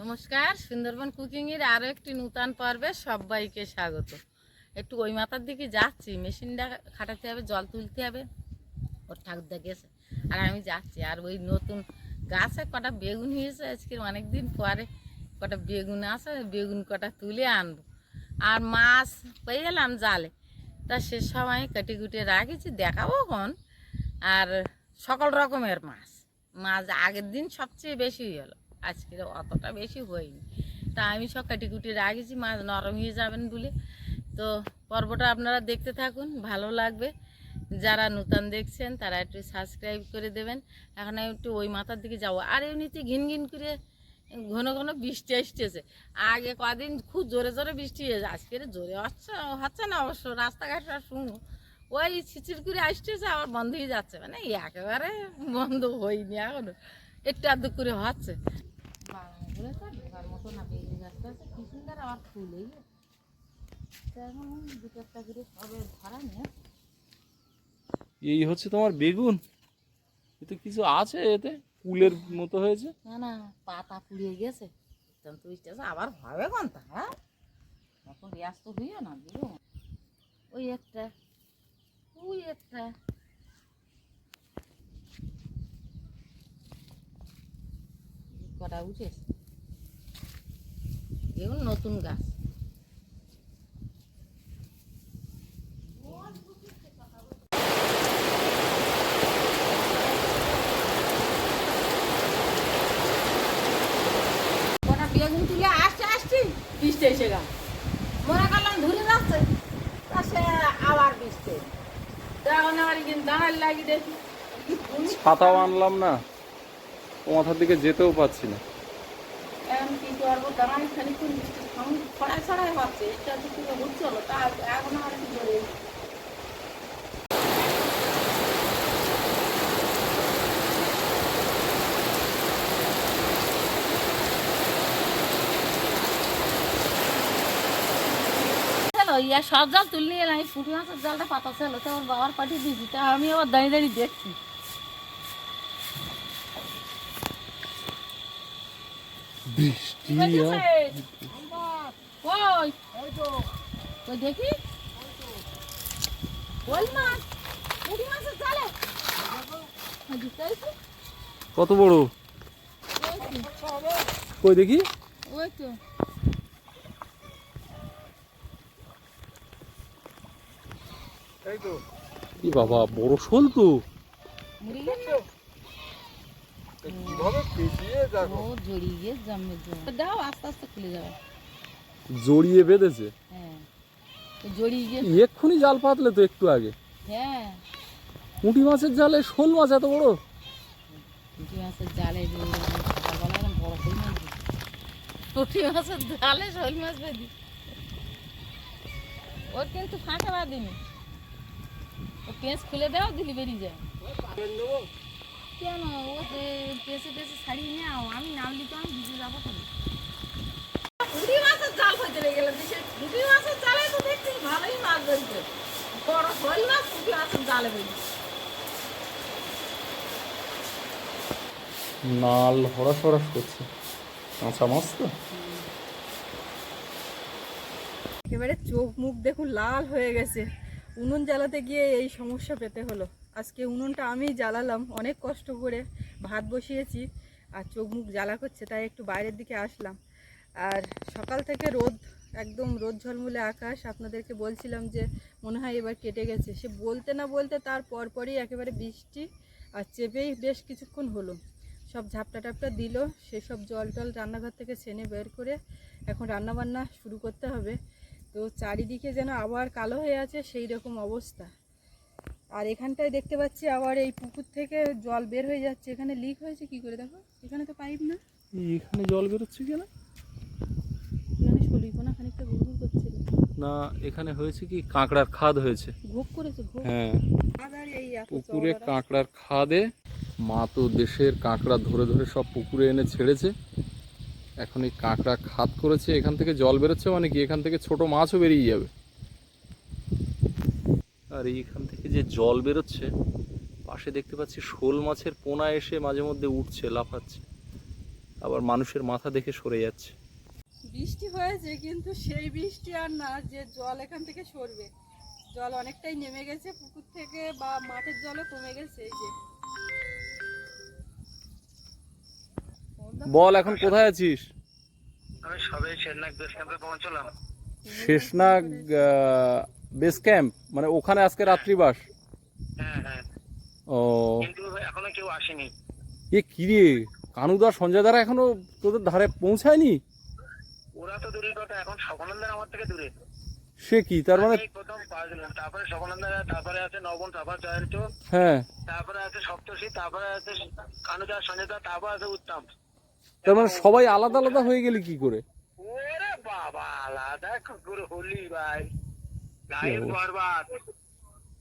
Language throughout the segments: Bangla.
নমস্কার, সুন্দরবন কুকিংয়ের আরও একটি নূতন পর্বে সবাইকে স্বাগত। একটু ওই মাথার দিকে যাচ্ছি, মেশিনটা খাটাতে হবে, জল তুলতে হবে। ওর ঠাকুরদা গেছে, আর আমি যাচ্ছি। আর ওই নতুন গাছে কটা বেগুন হয়েছে আজকে অনেক দিন পরে কটা বেগুন আছে, বেগুন কটা তুলে আনব। আর মাছ পেয়ে গেলাম জালে। তা সে সময় কেটে কুটে রাখেছি, দেখাবো কোন আর সকল রকমের মাছ। মাছ আগের দিন সবচেয়ে বেশি হলো। আজকে অতটা বেশি হয়নি। তা আমি সব কাটি কুটি রাখেছি মাছ নরম হয়ে যাবেন বলে। তো পর্বটা আপনারা দেখতে থাকুন, ভালো লাগবে। যারা নূতন দেখছেন, তারা একটু সাবস্ক্রাইব করে দেবেন। এখন আমি একটু ওই মাথার দিকে যাব। আর এমনিতে ঘিন ঘিন করে ঘন ঘন বৃষ্টি আসতেছে। আগে কদিন খুব জোরে জোরে বৃষ্টি হয়েছে আজকে জোরে হচ্ছে হচ্ছে না অবশ্য, রাস্তাঘাট আর শুনো ওই ছিচির করে আসতেছে, আবার বন্ধ হয়ে যাচ্ছে। মানে একেবারে বন্ধ হয়নি এখনও। একটু আধটু করে হচ্ছে। বাগানগুলো তো ঢোকার মতো না বেগুন গাছটা আছে কি সুন্দর আবার ফুলেই তো এখন দু চারটা করে সবে নিয়ে। এই হচ্ছে তোমার বেগুন? এতে কিছু আছে এতে? কুলের মতো হয়েছে? না না পাতা পুড়িয়ে গেছে। তো আবার হবে কোনটা হ্যাঁ? এখন ব্যস্ত হইও না বুঝো? ওই একটা ওই একটা। কটা উঠেছে? এগুলো নতুন গাছ। বেগুন আসছে, আসছি। করলাম আবার বৃষ্টি। তো এখন আবার কিন্তু দাঁড়ার লাগি দেখি। কি আনলাম না। ও মাথার দিকে যেতেও পাচ্ছি না। ইয়া সব জল তুলে নিয়ে এলাম ফুটি মাছের জলটা পাতা ছিল তো ওর বাবার পাঠিয়ে দিয়েছি তা আমি আবার দাঁড়িয়ে দাঁড়িয়ে দেখছি। বৃষ্টি কই দেখি ওই? কত বড়? তো, কই দেখি? তো। কি বাবা বড় শোল তো। ও জড়িয়ে জমে জমে দাও আস্তে আস্তে খুলে যাবে। জড়িয়ে বেঁধেছে? হ্যাঁ। জড়িয়ে গিয়ে এক্ষুনি জাল পাতলে তো একটু আগে। হ্যাঁ। পুঁটি মাছের জালে শোল মাছ এত বড়? পুঁটি মাছের জালে বড় শোল মাছ পুঁটি মাছের জালে শোল মাছ বেঁধি। ওর কিন্তু ফাঁকা বাঁধিনি। ও পেঁচ খুলে দাও দিলি বেরিয়ে যায়। কেন? ও ছাড়িয়ে নাও আমি নামলি তো আমি ভিজে যাব তো পুঁটি মাছের জাল হইতে লেগে গেল পুঁটি মাছের জালে তো দেখছি ভালোই মাছ ধরছে। বড় শোল মাছ পুঁটি মাছের জালে বেরিয়ে নাল হরাস হরাস করছে। কাঁচা মাছ তো। একেবারে চোখ মুখ দেখুন লাল হয়ে গেছে। উনুন জ্বালাতে গিয়ে এই সমস্যা পেতে হলো। আজকে উনুনটা আমি জ্বালালাম, অনেক কষ্ট করে। ভাত বসিয়েছি আর চোখ মুখ জ্বালা করছে, তাই একটু বাইরের দিকে আসলাম। আর সকাল থেকে রোদ, একদম রোদ ঝলমলে আকাশ। আপনাদেরকে বলছিলাম যে, মনে হয় এবার কেটে গেছে। সে বলতে না বলতে তার পরপরই একেবারে বৃষ্টি আর চেপেই বেশ কিছুক্ষণ হলো। সব ঝাপটা টাপটা দিল, সেসব জল টল রান্নাঘর থেকে ছেনে বের করে এখন রান্না বান্না শুরু করতে হবে। তো চারিদিকে যেন আবার কালো হয়ে আছে, সেই রকম অবস্থা। আর এখানটায় দেখতে পাচ্ছি আবার এই পুকুর থেকে জল বের হয়ে যাচ্ছে। এখানে লিক হয়েছে কি করে দেখো? এখানে তো পাইপ না। এখানে জল বেরোচ্ছে কেন এখানে? সলিকোনা খানিকটা ঘুরঘুর করছিল না এখানে হয়েছে কি? কাঁকড়ার খাদ হয়েছে। ঘোপ করেছে ঘোপ। হ্যাঁ। পুকুরে কাঁকড়ার খাদে মা তো দেশের কাঁকড়া ধরে ধরে সব পুকুরে এনে ছেড়েছে। এখন এই কাঁকড়া খাদ করেছে এখান থেকে জল বেরোচ্ছে মানে কি? এখান থেকে ছোট মাছও বেরিয়ে যাবে। আর এইখান থেকে যে জল বেরোচ্ছে পাশে দেখতে পাচ্ছি শোল মাছের পোনা এসে মাঝে মধ্যে উঠছে লাফাচ্ছে। আবার মানুষের মাথা দেখে সরে যাচ্ছে। বৃষ্টি হয়েছে কিন্তু সেই বৃষ্টি আর না যে জল এখান থেকে সরবে। জল অনেকটাই নেমে গেছে পুকুর থেকে বা মাঠের জলও কমে গেছে এই যে। বল এখন কোথায় আছিস? আমি সবে ক্যাম্পে পৌঁছলাম। শেষনাগ বেস ক্যাম্প মানে ওখানে আজকে রাত্রিবাস হ্যাঁ হ্যাঁ। ও। কিন্তু এখনও কেউ আসেনি। এ কি রে? কানুদা সঞ্জয় দ্বারা এখনও তোদের ধারে পৌঁছায়নি? ওরা তো দূরের কথা এখন সকনন্দার আমার থেকে দূরে। সে কি? তার মানে প্রথম পাঁচ দিলাম তারপরে তারপরে আছে নবন তারপর জয়ন্ত হ্যাঁ। তারপরে আছে সপ্তর্ষি তারপরে আছে কানুদা সঞ্জয়দা তারপর আছে উত্তম। তার মানে সবাই আলাদা আলাদা হয়ে গেলি কি করে? ওরে বাবা আলাদা কুকুর হলি ভাই। অবস্থা?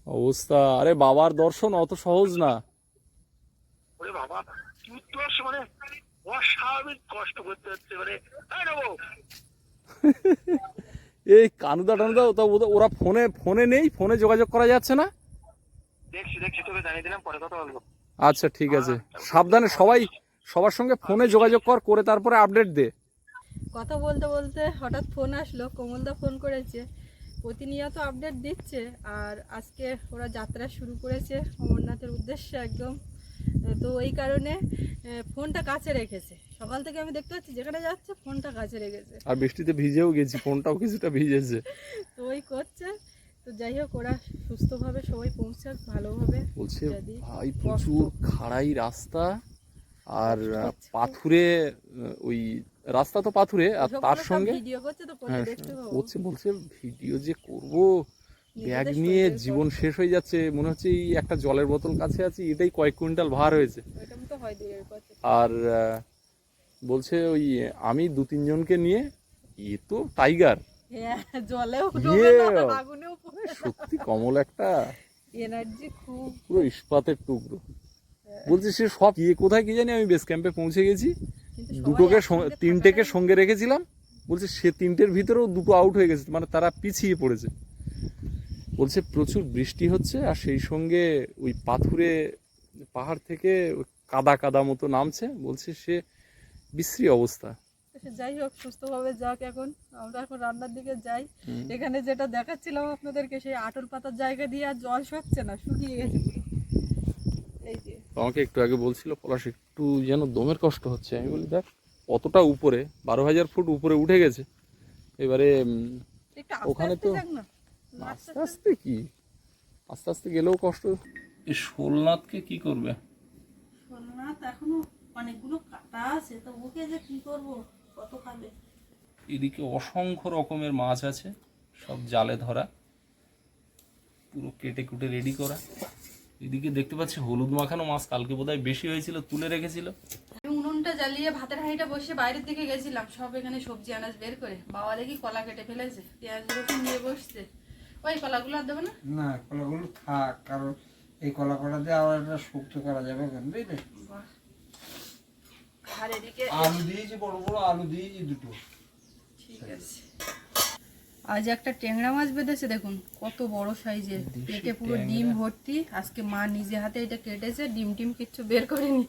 অবস্থা। আরে বাবার দর্শন অত সহজ না। ওরে বাবা মানে অস্বাভাবিক কষ্ট করতে হচ্ছে মানে এই নেব এই কানুদা টানুদা তা ওদের- ওরা ফোনে ফোনে নেই ফোনে যোগাযোগ করা যাচ্ছে না? দেখছি দেখছি তোকে জানিয়ে দিলাম পরে কথা বলব। আচ্ছা ঠিক আছে। সাবধানে সবাই সবার সঙ্গে ফোনে যোগাযোগ কর করে তারপরে আপডেট দে। কথা বলতে বলতে হঠাৎ ফোন আসলো কমলদা ফোন করেছে। প্রতিনিয়ত আপডেট দিচ্ছে। আর আজকে ওরা যাত্রা শুরু করেছে অমরনাথের উদ্দেশ্যে একদম। তো এই কারণে ফোনটা কাছে রেখেছে। সকাল থেকে আমি দেখতে পাচ্ছি যেখানে যাচ্ছে ফোনটা কাছে রেখেছে। আর বৃষ্টিতে ভিজেও গেছি ফোনটাও কিছুটা ভিজেছে। তো ওই করছে। তো যাই হোক ওরা সুস্থভাবে সবাই পৌঁছাক ভালোভাবে। বলছে ভাই প্রচুর খাড়াই রাস্তা। আর পাথুরে ওই রাস্তা তো পাথুরে আর তার সঙ্গে পরে হ্যাঁ বলছে বলছে ভিডিও যে করব ব্যাগ নিয়ে জীবন শেষ হয়ে যাচ্ছে মনে হচ্ছে এই একটা জলের বোতল কাছে আছে এটাই কয়েক কুইন্টাল ভার হয়েছে। হয় আর বলছে ওই আমি দু তিনজনকে নিয়ে এ তো টাইগার। হ্যাঁ ইয়ে। সত্যি কমল একটা। এনার্জি খুব। পুরো ইস্পাতের টুকরো। বলছে সে সব কোথায় কি জানি আমি বেস ক্যাম্পে পৌঁছে গেছি। দুটোকে তিনটেকে সঙ্গে রেখেছিলাম। বলছে সে তিনটের ভিতরেও দুটো আউট হয়ে গেছে মানে তারা পিছিয়ে পড়েছে। বলছে প্রচুর বৃষ্টি হচ্ছে আর সেই সঙ্গে ওই পাথুরে পাহাড় থেকে ওই কাদা কাদা মতো নামছে। বলছে সে বিশ্রী অবস্থা। সে যাই হোক সুস্থভাবে যাক এখন। আমরা এখন রান্নার দিকে যাই। এখানে যেটা দেখাচ্ছিলাম আপনাদেরকে সেই আটল পাতার জায়গা দিয়ে আর জল সচ্ছে না শুকিয়ে গেছে। আমাকে একটু আগে বলছিল পলাশ একটু যেন দমের কষ্ট হচ্ছে। আমি বলি দেখ অতটা উপরে বারো হাজার ফুট উপরে উঠে গেছে। এবারে ওখানে তো- আস্তে আস্তে কি? আস্তে আস্তে গেলেও কষ্ট এই শোলনাথকে কি করবে? সোমনাথ এখনও অনেকগুলো কাটা আছে তো ওকে যে কি করব? কত খাবে? এদিকে অসংখ্য রকমের মাছ আছে সব জালে ধরা পুরো কেটে কুটে রেডি করা। এদিকে দেখতে পাচ্ছি হলুদ মাখানো মাছ কালকে বোধহয় বেশি হয়েছিল তুলে রেখেছিল। আমি উনুনটা জ্বালিয়ে ভাতের হাঁড়িটা বসে বাইরের দিকে গেছিলাম। সব এখানে সবজি আনাজ বের করে। বাবা দেখি কলা কেটে ফেলেছে। পেঁয়াজ রসুন নিয়ে বসছে। ওই কলাগুলো আর দেবো না? না কলাগুলো থাক কারণ এই কলা কলা দিয়ে আবার একটা শুক্তো করা যাবে কেন বুঝলে? বাহ। আর এদিকে আলু দিয়েছি বড় বড় আলু দিয়েছি দুটো। ঠিক আছে। আজ একটা ট্যাংরা মাছ বেঁধেছে দেখুন কত বড় সাইজের। পেটে পুরো ডিম ভর্তি। আজকে মা নিজে হাতে এটা কেটেছে ডিম টিম কিচ্ছু বের করেনি।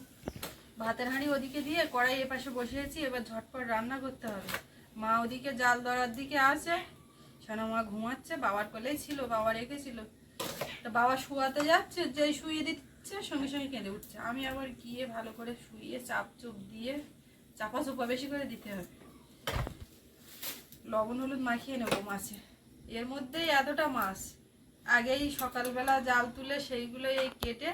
ভাতের হাঁড়ি ওদিকে দিয়ে কড়াই এপাশে বসিয়েছি এবার ঝটপট রান্না করতে হবে। মা ওদিকে জাল ধরার দিকে আছে সোনা মা ঘুমাচ্ছে বাবার কোলেই ছিল বাবা রেখেছিল। তা বাবা শুয়াতে যাচ্ছে যে শুয়ে দিচ্ছে সঙ্গে সঙ্গে কেঁদে উঠছে। আমি আবার গিয়ে ভালো করে শুয়ে চাপ চুপ দিয়ে চাপা চুপা বেশি করে দিতে হবে। লবণ হলুদ মাখিয়ে নেব মাছে। এর মধ্যেই এতটা মাছ। আগেই সকালবেলা জাল তুলে সেইগুলো এই কেটে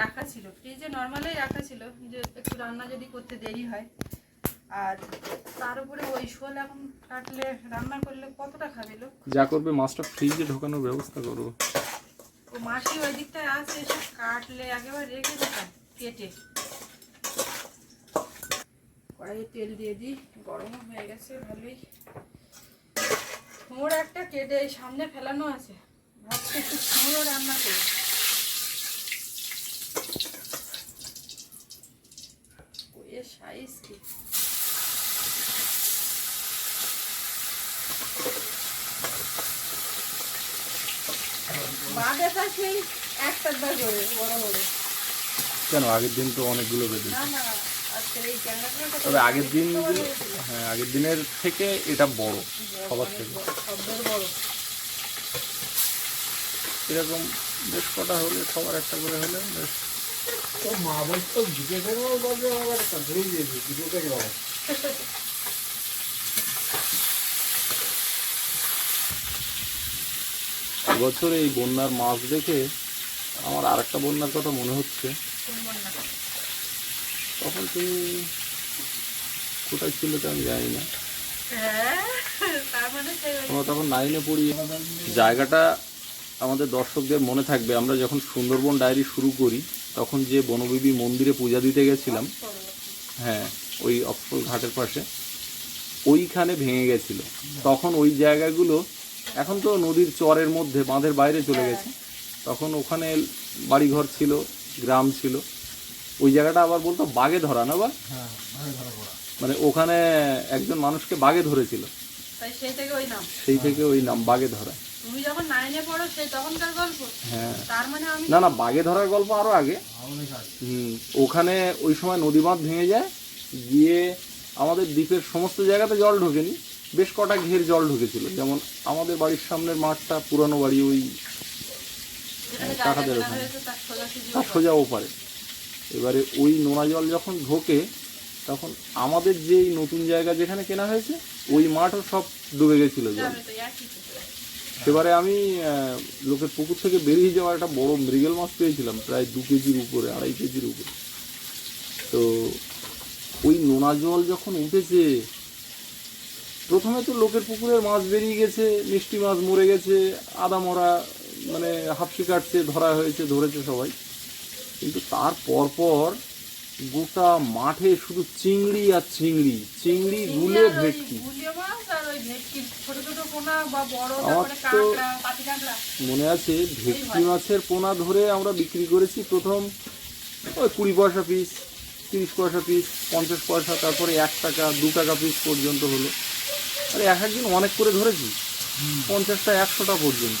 রাখা ছিল। ফ্রিজে নর্মালি রাখা ছিল যে একটু রান্না যদি করতে দেরি হয়। আর তার উপরে ওই শোল এখন কাটলে রান্না করলে কতটা খাবে লোক? যা করবে মাছটা ফ্রিজে ঢোকানোর ব্যবস্থা করব। ও মাসি ওই দিকটায় আছে এসে কাটলে একেবারে রেখে দিতাম কেটে। কড়াইয়ে তেল দিয়ে দিই গরমও হয়ে গেছে ভালোই। কুমড়ো একটা কেটে এই সামনে ফেলানো আছে। ভাবছি একটু কুমড়ো রান্না করি। এর সাইজ কি? বাদাটা সেই একটা করে বড় বড়। কেন? আগের দিন তো অনেকগুলো বেঁধে না না। তবে আগের দিন হ্যাঁ আগের দিনের থেকে এটা বড় সবার থেকে। এরকম বেশ কটা হলে সবার একটা করে হলে বেশ। তো মা বলতো ঢুকে বলবে আবার একটা ধরেই দিয়েছি ঢুকে বাবা। এবছর এই বন্যার মাছ দেখে আমার আর একটা বন্যার কথা মনে হচ্ছে। তখন তুমি কোথায় ছিল তো আমি জানি না। আমরা তখন নাইনে পড়ি জায়গাটা আমাদের দর্শকদের মনে থাকবে। আমরা যখন সুন্দরবন ডায়েরি শুরু করি, তখন যে বনবিবি মন্দিরে পূজা দিতে গেছিলাম হ্যাঁ ওই অক্ষর ঘাটের পাশে, ওইখানে ভেঙে গেছিল। তখন ওই জায়গাগুলো এখন তো নদীর চরের মধ্যে, বাঁধের বাইরে চলে গেছে। তখন ওখানে বাড়িঘর ছিল, গ্রাম ছিল। ওই জায়গাটা আবার বলতো বাগে ধরা না বা হ্যাঁ ভালো ধরা পড়া। মানে ওখানে একজন মানুষকে বাগে ধরেছিল। সেই থেকে ওই নাম। সেই থেকে ওই নাম বাগে ধরা। তুমি যখন নাইনে পড়ো সেই তখনকার গল্প? হ্যাঁ। তার মানে আমি না না বাগে ধরার গল্প আরও আগে। হুম, ওখানে ওই সময় নদী বাঁধ ভেঙে যায় গিয়ে আমাদের দ্বীপের সমস্ত জায়গাতে জল ঢোকেনি। বেশ কটা ঘের জল ঢুকেছিল। যেমন আমাদের বাড়ির সামনের মাঠটা পুরানো বাড়ি ওই দেবে ওখানে। সোজা ওপারে এবারে ওই নোনা জল যখন ঢোকে তখন আমাদের যেই নতুন জায়গা যেখানে কেনা হয়েছে ওই মাঠও সব ডুবে গেছিল জল। সেবারে আমি লোকের পুকুর থেকে বেরিয়ে যাওয়া একটা বড় মৃগেল মাছ পেয়েছিলাম প্রায় দু কেজির উপরে আড়াই কেজির উপরে। তো ওই নোনা জল যখন উঠেছে প্রথমে তো লোকের পুকুরের মাছ বেরিয়ে গেছে মিষ্টি মাছ মরে গেছে আদা মরা মানে হাফসি কাটছে ধরা হয়েছে ধরেছে সবাই। কিন্তু তার পরপর গোটা মাঠে শুধু চিংড়ি আর চিংড়ি চিংড়ি গুলে ভেটকি। গুলিয়ে মাছ আর ওই ভেটকির ছোট ছোট পোনা বা বড় আমার তো- মনে আছে ভেটকি মাছের পোনা ধরে আমরা বিক্রি করেছি প্রথম ওই কুড়ি পয়সা পিস তিরিশ পয়সা পিস পঞ্চাশ পয়সা তারপরে এক টাকা দু টাকা পিস পর্যন্ত হলো। আর এক একদিন অনেক করে ধরেছি পঞ্চাশটা একশোটা পর্যন্ত।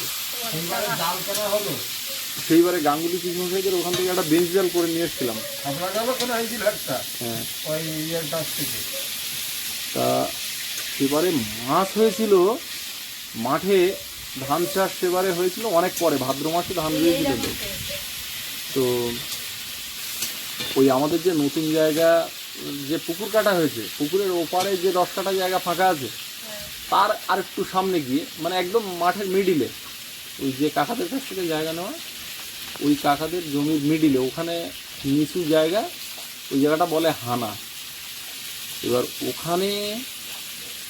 সেইবারে গাঙ্গুলি কৃষ্ণসাইদের ওখান থেকে একটা বেঞ্চ জাল করে নিয়ে এসেছিলাম। হয়েছিল হ্যাঁ। ওই ইয়ের কাছ তা সেবারে মাছ হয়েছিল। মাঠে ধান চাষ সেবারে হয়েছিল অনেক পরে ভাদ্র মাসে ধান রয়েছিল তো তো ওই আমাদের যে নতুন জায়গা যে পুকুর কাটা হয়েছে পুকুরের ওপারে যে দশ কাটা জায়গা ফাঁকা আছে তার আর একটু সামনে গিয়ে মানে একদম মাঠের মিডিলে ওই যে কাকাদের কাছ থেকে জায়গা নেওয়া ওই কাকাদের জমির মিডিলে ওখানে নিচু জায়গা ওই জায়গাটা বলে হানা। এবার ওখানে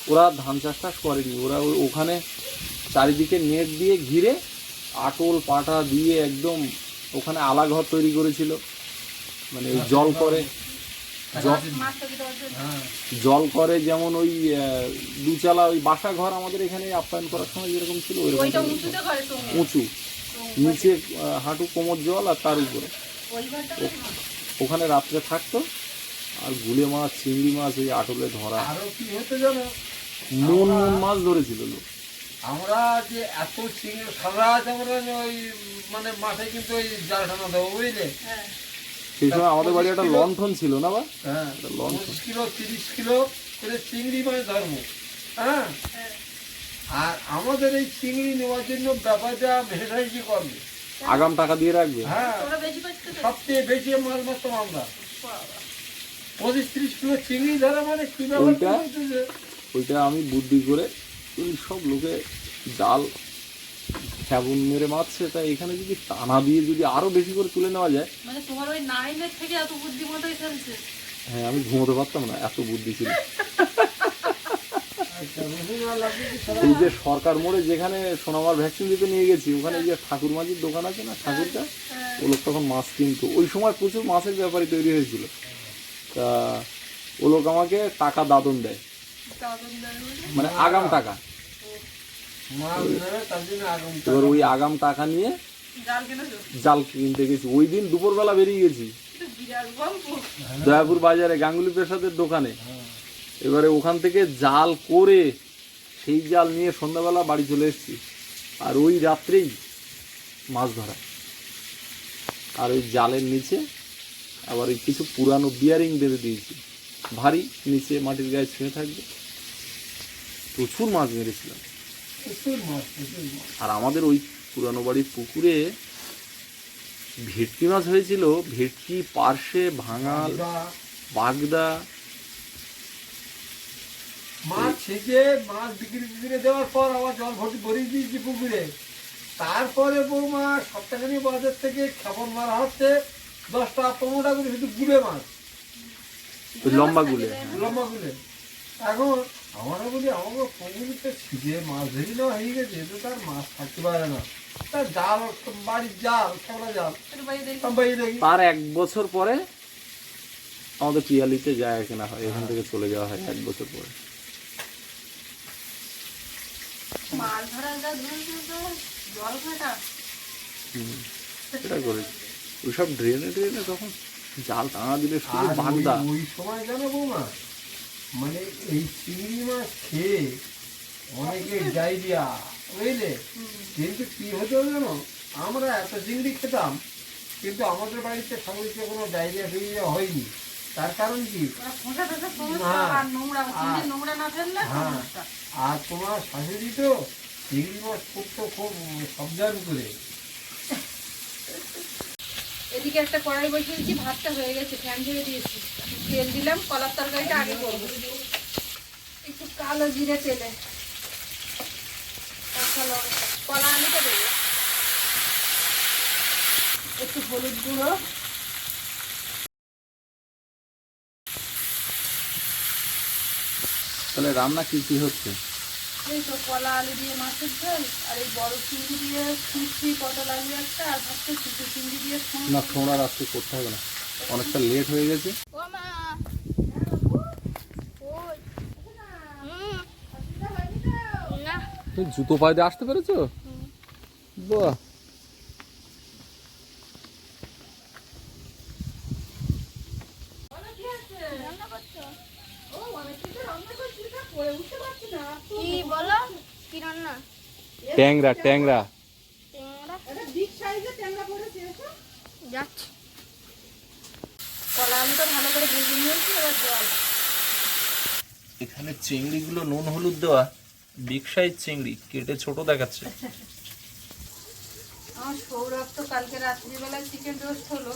ওরা ধান চাষ টাস করেনি। ওরা ওখানে চারিদিকে নেট দিয়ে ঘিরে আটল পাটা দিয়ে একদম ওখানে আলা ঘর তৈরি করেছিল। মানে ওই জল করে। জল দিতে পারছে হ্যাঁ। জল করে যেমন ওই দুচালা ওই বাসা ঘর আমাদের এখানে আপ্যায়ন করার সময় যেরকম ছিল তুমি উঁচু। নিচে হাঁটু কোমর জল আর তার উপরে। ওখানে রাত্রে থাকতো আর গুলে মাছ চিংড়ি মাছ ওই আটলে ধরা। আরও কি হতো জানো? মন মন মাছ ধরেছিল লোক। আমরা যে এত চিংড়ি সারা রাত আমরা ওই মানে মাঠে কিন্তু ওই জাল টানা দেবো বুঝলে? হ্যাঁ। সেই সময় আমাদের বাড়ি একটা লণ্ঠন ছিল না বা? হ্যাঁ লণ্ঠন। কিলো তিরিশ কিলো করে চিংড়ি মানে ধর্ম হ্যাঁ? হ্যাঁ। আর আমাদের এই চিংড়ি নেওয়ার জন্য ব্যাপারটা করবে। আগাম টাকা দিয়ে রাখবে? হ্যাঁ। সবচেয়ে বেশি মারতাম আমরা। পঁচিশ তিরিশ কিলো চিংড়ি ধরা মানে কি ব্যাপার ওইটা? ওইটা আমি বুদ্ধি করে ওই সব লোকে জাল খেবন মেরে মারছে তাই এখানে যদি টানা দিয়ে যদি আরও বেশি করে তুলে নেওয়া যায়? মানে তোমার ওই নাইনের থেকে এত বুদ্ধিমতই ফেলছে। হ্যাঁ আমি ঘুমোতে পারতাম না এত বুদ্ধি ছিল আচ্ছা, রসুন আর লাগবে কি সারা? এই যে সরকার মোড়ে যেখানে সোনামার ভ্যাকসিন দিতে নিয়ে গেছি ওখানে যে ঠাকুর মাঝির দোকান আছে না ঠাকুরটা ও লোক তখন মাছ কিনতো। ওই সময় প্রচুর মাছের ব্যাপারে তৈরি হয়েছিল। তা ও লোক আমাকে টাকা দাদন দেয়। মানে আগাম টাকা। এবার ওই আগাম টাকা নিয়ে জাল কিনতে গেছি। ওই দিন দুপুরবেলা বেরিয়ে গেছি। দয়াপুর বাজারে গাঙ্গুলি প্রসাদের দোকানে। এবারে ওখান থেকে জাল করে সেই জাল নিয়ে সন্ধ্যাবেলা বাড়ি চলে এসেছি। আর ওই রাত্রেই মাছ ধরা। আর ওই জালের নিচে আবার ওই কিছু পুরানো বিয়ারিং বেঁধে দিয়েছি। ভারী নিচে মাটির গায়ে ছুঁয়ে থাকবে। প্রচুর মাছ মেরেছিলাম। মাছ আর আমাদের ওই পুরানো বাড়ির পুকুরে ভেটকি মাছ হয়েছিল। ভেটকি পার্শে ভাঙাল বাগদা মাছ মাছ বিক্রি বিক্রি দেওয়ার পর আবার জল ভর্তি ভরিয়ে দিয়েছি পুকুরে। তারপরে বৌমা সপ্তাহখানি বাজার থেকে খাবার মারা হচ্ছে দশটা পনেরোটা করে শুধু গুলে মাছ। লম্বা গুলে লম্বা গুলে এখন আমরা বলি আমাকে পুকুরে তো ছিঁচে মাছ ধরি না হয়ে গেছে তো তার মাছ থাকতে পারে না। তার জাল বাড়ির জাল খেলা জাল। তার এক বছর পরে আমাদের পিয়ালিতে যায় কেনা হয় এখান থেকে চলে যাওয়া হয় এক বছর পরে। মাছ ধরা যা জল ঘাটা সেটা করেছি ওইসব ড্রেনে ড্রেনে তখন জাল টানা দিলে শুধু বাগদা ওই- ওই সময় জানো বৌমা মানে এই চিংড়ি মাছ খেয়ে অনেকে ডাইরিয়া বুঝলে? কিন্তু কি হতো জানো আমরা এত চিংড়ি খেতাম কিন্তু আমাদের বাড়িতে ঠাকুরকে কোনো ডাইরিয়া ফেরিয়া হয়নি। তার কারণ কি? হ্যাঁ। আর তোমার শাশুড়ি তো চিংড়ি মাছ খুব তো খুব সাবধান করে। এদিকে একটা কড়াই বসিয়েছি ভাতটা হয়ে গেছে ফ্যান ঝেড়ে দিয়েছি। তেল দিলাম কলার তরকারিটা আগে করব। একটু কালো জিরে তেলে। কলা আলুটা দেবো। একটু হলুদ গুঁড়ো। তাহলে রান্না কি কি হচ্ছে? এই তো কলা আলু দিয়ে মাছের ঝোল আর এই বড় চিংড়ি দিয়ে খুঁজছি পটল আলু একটা আর চিংড়ি দিয়ে না করতে হবে না। অনেকটা লেট হয়ে গেছে। তুমি জুতো পায়ে দিয়ে আসতে পেরেছ? বাহ। কি বলো? কি রান্না? ট্যাংরা ট্যাংরা। ট্যাংরা? যাচ্ছি। কলা আলুটা ভালো করে ভেজে নিয়েছি এবার জল। এখানে চিংড়িগুলো নুন হলুদ দেওয়া বিগ সাইজ চিংড়ি কেটে ছোট দেখাচ্ছে। আমার সৌরভ তো কালকে রাত্রিবেলায় চিকেন রোস্ট হলো।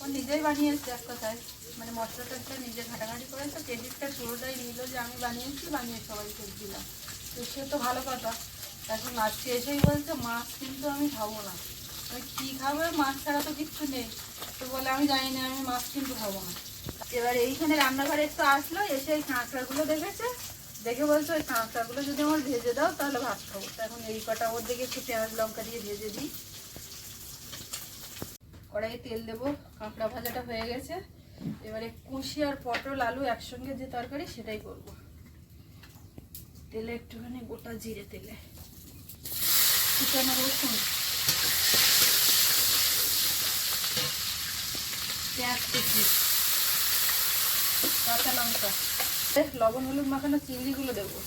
ও নিজেই বানিয়েছে এক কথায়। মানে মশলা টশলা নিজে ঘাটাঘাটি করে তো ক্রেডিটটা পুরোটাই নিল যে আমি বানিয়েছি, বানিয়ে সবাইকে দিলাম তো সে তো ভালো কথা। এখন আজকে এসেই বলছে, মাছ কিন্তু আমি খাব না। আমি কী খাবে? মাছ ছাড়া তো কিচ্ছু নেই। তো বলে, আমি জানি না, আমি মাছ কিন্তু খাব না। এবার এইখানে রান্নাঘরে একটু আসলো, এসে এই কাঁকড়াগুলো দেখেছে। দেখে বলছে, ওই কাঁকড়াগুলো যদি আমার ভেজে দাও, তাহলে ভাত খাব। তো এখন এই কটা ওর দিকে একটু পেঁয়াজ লঙ্কা দিয়ে ভেজে দিই। কড়াইয়ে তেল দেবো। কাঁকড়া ভাজাটা হয়ে গেছে। এবারে কুশি আর পটল আলু একসঙ্গে যে তরকারি সেটাই করব। তেলে একটুখানি গোটা জিরে তেলে। চিকেন রসুন। পেঁয়াজ কুচি। কাঁচা লঙ্কা। লবণ, হলুদ মাখানো চিংড়িগুলো দেবো।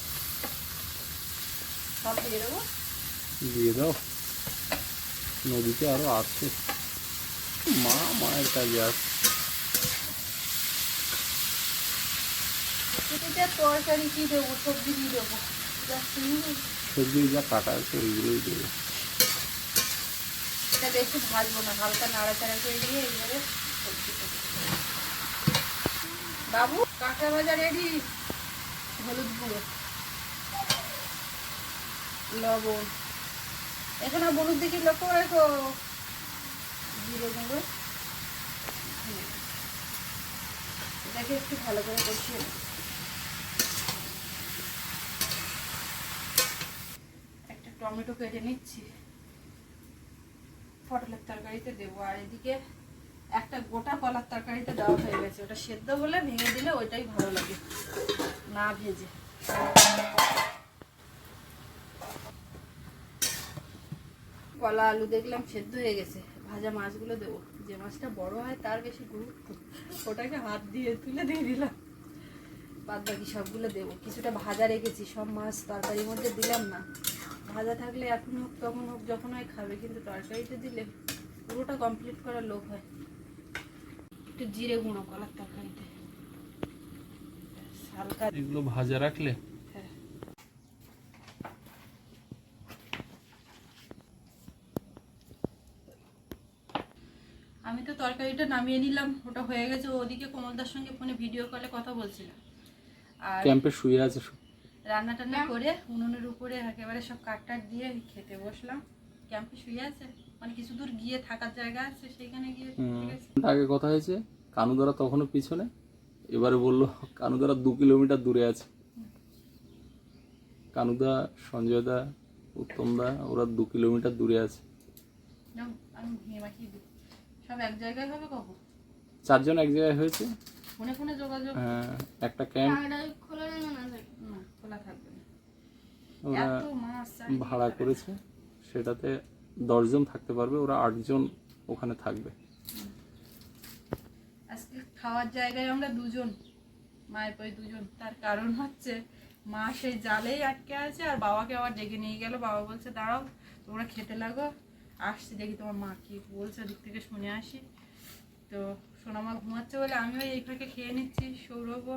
সব দিয়ে দেবো। দিয়ে দাও। নদীতে আরও আছে। মা, মায়ের কাজে আছে এটাতে তরকারি কি দেবো? সবজি কি দেবো? যা চিংড়ি সবজি যা কাটা আছে ওইগুলোই দেবে। এটা বেশি ভাজবো না হালকা নাড়াচাড়া করে দিয়ে দেবো। বাবু কাঁকড়া ভাজা রেডি হলুদ গুঁড়ো। লবণ। এখানে বলুদ দিকে লক্ষ্য রেখো। জিরে গুঁড়ো। এটাকে একটু ভালো করে কষিয়ে নেব। একটা টমেটো কেটে নিচ্ছি। পটলের তরকারিতে দেবো। আর এদিকে একটা গোটা কলার তরকারিতে দেওয়া হয়ে গেছে। ওটা সেদ্ধ বলে ভেঙে দিলে ওইটাই ভালো লাগে, না ভেজে। কলা, আলু দেখলাম সেদ্ধ হয়ে গেছে। ভাজা মাছগুলো দেবো। যে মাছটা বড় হয় তার বেশি গুরুত্ব। ওটাকে হাত দিয়ে তুলে দিয়ে দিলাম। বাদ বাকি সবগুলো দেবো। কিছুটা ভাজা রেখেছি। সব মাছ তরকারির মধ্যে দিলাম না। ভাজা থাকলে এখন হোক তখন হোক যখন হয় খাবে কিন্তু তরকারিতে দিলে পুরোটা কমপ্লিট করার লোক হয়। একটু জিরে গুঁড়ো কলার তরকারিতে। হালকা এগুলো ভাজা রাখলে? আমি তো তরকারিটা নামিয়ে নিলাম ওটা হয়ে গেছে। ওদিকে কমলদার সঙ্গে ফোনে ভিডিও কলে কথা বলছিলাম। আর ক্যাম্পে শুয়ে আছে রান্না টান্না করে উনুনের উপরে একেবারে সব কাঠ টাট দিয়ে খেতে বসলাম। ক্যাম্পে শুয়ে আছে। মানে কিছু দূর গিয়ে থাকার জায়গা আছে সেখানে গিয়ে আগে কথা হয়েছে কানুদারা তখনও পিছনে এবারে বলল কানুদারা দু কিলোমিটার দূরে আছে। কানুদা সঞ্জয়দা উত্তমদা ওরা দু কিলোমিটার দূরে আছে। সব এক জায়গায় হবে কখন? চারজন এক জায়গায় হয়েছে। ফোনে ফোনে যোগাযোগ হ্যাঁ, একটা ক্যাম্প খোলা না না খোলা থাকবে ওরা ভাড়া করেছে সেটাতে দশজন থাকতে পারবে ওরা আটজন ওখানে থাকবে। আজকে খাওয়ার জায়গায় আমরা দুজন মায়ের পরে দুজন। তার কারণ হচ্ছে মা সেই জালেই আটকে আছে আর বাবাকে আবার ডেকে নিয়ে গেল। বাবা বলছে দাঁড়াও তোমরা খেতে লাগো আসছি দেখি তোমার মা কি বলছে ওদিক থেকে শুনে আসি। তো সোনামা ঘুমাচ্ছে বলে আমিও এই ফাঁকে খেয়ে নিচ্ছি। সৌরভও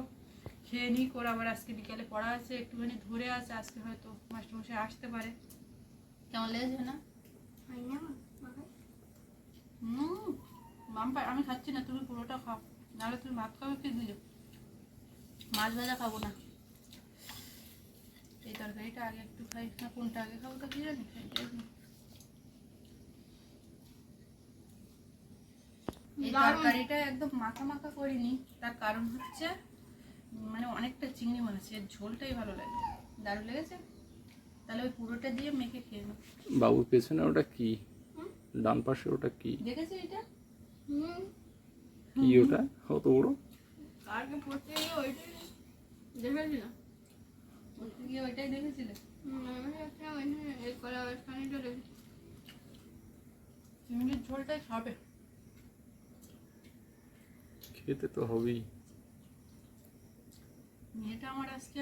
খেয়ে নিই করে আবার আজকে বিকালে পড়া আছে একটুখানি ধরে আছে আজকে হয়তো মাস্টারমশাই আসতে পারে। কেমন লেগেছে না? আমি খাচ্ছি না তুমি পুরোটা খাও নাহলে তুমি ভাত খাবে কি দিলে? মাছ ভাজা খাব না। এই তরকারিটা আগে একটু খাই না কোনটা আগে খাব তা কি জানি এইটাই খাই। এই তরকারিটা একদম মাখা মাখা করিনি। তার কারণ হচ্ছে মানে অনেকটা চিংড়ি মাছ এর ঝোলটাই ভালো লাগে। দারুণ লেগেছে? তাহলে ওই পুরোটা দিয়ে মেখে খেয়ে নাও। বাবুর পেছনে ওটা কি? ডান পাশে ওটা কি? দেখেছ এটা? হুম। কি ওটা? অত বড়? কালকে পড়তে গিয়ে ওইটাই দেখেছি না বলতে গিয়ে ওইটাই দেখেছিলে? চিংড়ির ঝোলটাই খাবে। খেতে তো হবেই। মেয়েটা আমার আজকে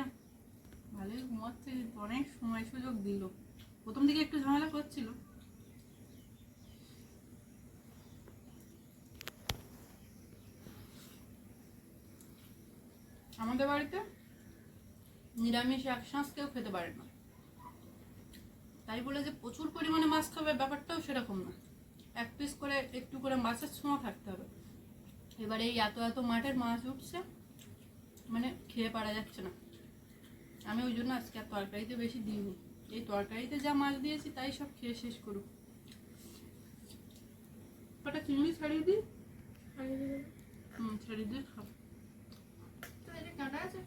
ভালোই ঘুমাচ্ছে, অনেক সময় সুযোগ দিল। প্রথম দিকে একটু ঝামেলা করছিল। আমাদের বাড়িতে নিরামিষ এক শাঁস কেউ খেতে পারে না। তাই বলে যে প্রচুর পরিমাণে মাছ খাবে, ব্যাপারটাও সেরকম না। এক পিস করে একটু করে মাছের ছোঁয়া থাকতে হবে। এবারে এই এত এত মাঠের মাছ উঠছে মানে খেয়ে পারা যাচ্ছে না। আমি ওই জন্য আজকে আর তরকারিতে বেশি দিইনি। এই তরকারিতে যা মাছ দিয়েছি তাই সব খেয়ে শেষ করুক। ওটা চিংড়ি ছাড়িয়ে দিই? হুম ছাড়িয়ে এটা কাটা আছে?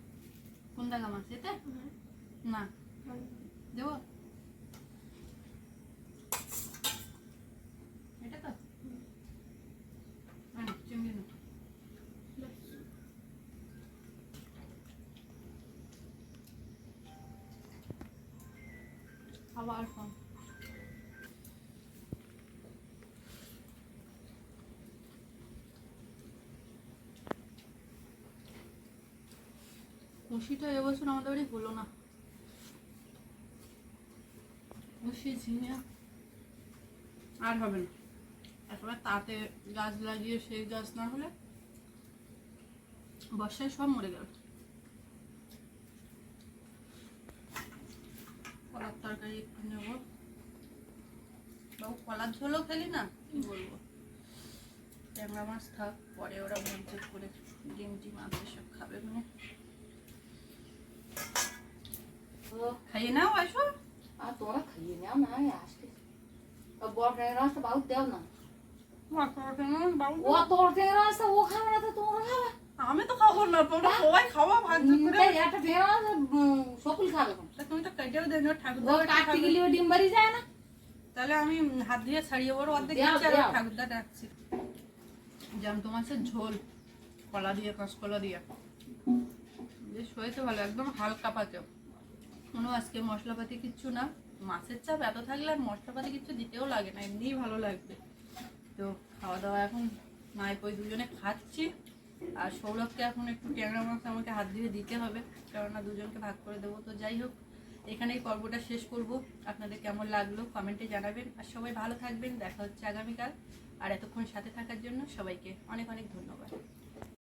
কোন দাগা মাছ এতে? না। দেবো? এটা তো? চিংড়ি না। আবার কম এবছর আমাদের বাড়ি হলো না। কুশি ঝিঙে আর হবে না। একেবারে তাতে গাছ লাগিয়ে সেই গাছ না হলে বর্ষায় সব মরে গেল কলার তরকারি একটু নেব। বাবু কলার ঝোলও খেলি না? কি বলব? ট্যাংরা মাছ থাক পরে ওরা মধ্যে করে ডিম টিম আছে সব খাবে মানে। খাইয়ে নাও আসো। আর তোরা খাইয়ে নাও না আসতে। বড় ট্যাংরা মাছটা বাবু দেও না। ও তোর ট্যাংরা মাছটা ও খাবে না তো তোমরা খাবে? আমি তো তোমরা সবাই খাওয়া ভাগ করে। একটা ট্যাংরা সকল খাবে তুমি তো কেটেও দেন ঠাকুর কাটতে গেলে ডিম বাড়ি যায় না। তাহলে আমি হাত দিয়ে ছাড়িয়ে বড় অর্ধেক দাও, দিচ্ছি আর দাও। ঠাকুরদা ডাকছি। জ্যান্ত মাছের ঝোল কলা দিয়ে কাঁচকলা দিয়ে। বেশ হয়েছে ভালো একদম হালকা পাতে। কোনো আজকে মশলাপাতি কিচ্ছু না। মাছের চাপ এত থাকলে আর মশলাপাতি কিচ্ছু দিতেও লাগে না এমনিই ভালো লাগবে। তো খাওয়া দাওয়া এখন মায়ের পই দুজনে খাচ্ছি। আর সৌরভকে এখন একটু ট্যাংরা মাছ আমাকে হাত ধুয়ে দিতে হবে, কেননা দুজনকে ভাগ করে দেবো। তো যাই হোক, এখানেই পর্বটা শেষ করব। আপনাদের কেমন লাগল কমেন্টে জানাবেন। আর সবাই ভালো থাকবেন, দেখা হচ্ছে আগামীকাল। আর এতক্ষণ সাথে থাকার জন্য সবাইকে অনেক অনেক ধন্যবাদ।